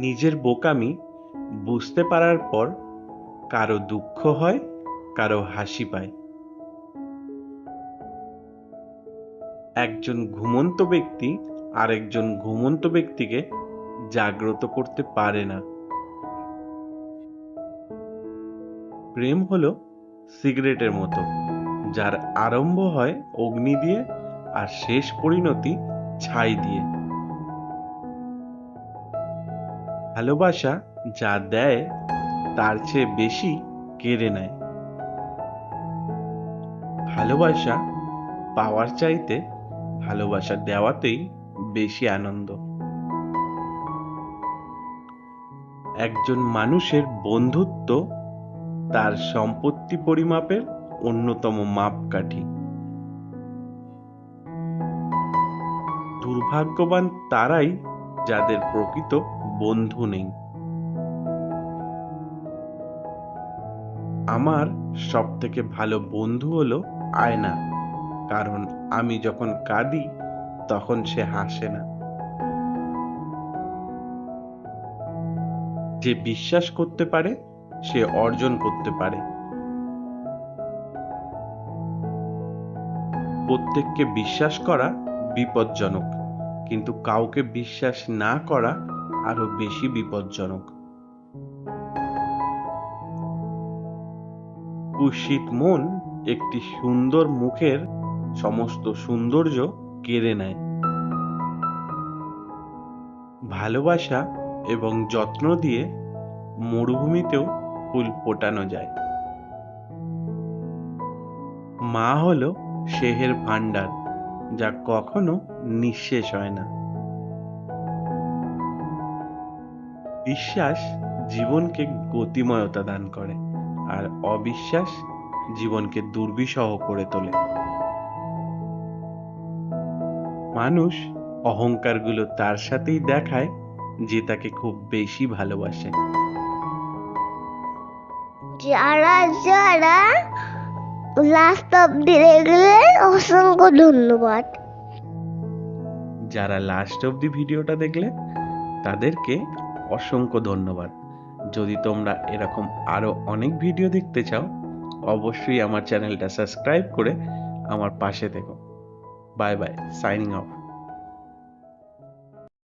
নিজের বোকামি বুঝতে পারার পর কারও দুঃখ হয়, কারও হাসি পায়। একজন ঘুমন্ত ব্যক্তি আরেকজন ঘুমন্ত ব্যক্তিকে জাগ্রত করতে পারে না। প্রেম হলো সিগারেটের মতো, যার আরম্ভ হয় অগ্নি দিয়ে আর শেষ পরিণতি ছাই দিয়ে। ভালোবাসা যা দেয়, তার চেয়ে বেশি কেড়ে নেয়। ভালোবাসা পাওয়ার চাইতে ভালোবাসা দেওয়াতেই বেশি আনন্দ। একজন মানুষের বন্ধুত্ব তার সম্পত্তি পরিমাপের অন্যতম মাপকাঠি। দুর্ভাগ্যবান তারাই যাদের প্রকৃত বন্ধু নেই। আমার সব থেকে ভালো বন্ধু হলো আয়না, কারণ আমি যখন কাঁদি তখন সে হাসে না। যে বিশ্বাস করতে পারে, সে অর্জন করতে পারে। প্রত্যেককে বিশ্বাস করা বিপজ্জনক, কিন্তু কাউকে বিশ্বাস না করা আরও বেশি বিপজ্জনক। কুৎসিত মন একটি সুন্দর মুখের সমস্ত সৌন্দর্য কেড়ে নেয়। ভালোবাসা এবং যত্ন দিয়ে মরুভূমিতেও ফুল ফোটানো যায়। মা হলো সেহের ভান্ডার যা কখনো নিঃশেষ হয় না। বিশ্বাস জীবনকে গতিময়তা দান করে আর অবিশ্বাস জীবনকে দুর্বিষহ করে তোলে। মানুষ অহংকারগুলো তার সাথেই দেখায় যে তাকে খুব বেশি ভালোবাসে। যারা যারা লাস্ট অব্দি দেখলেন অসংখ্য ধন্যবাদ। যারা লাস্ট অব দি ভিডিওটা দেখলে তাদেরকে অসংখ্য ধন্যবাদ। যদি তোমরা এরকম আরও অনেক ভিডিও দেখতে চাও, অবশ্যই আমার চ্যানেলটা সাবস্ক্রাইব করে আমার পাশে থেকো। Bye bye, signing off.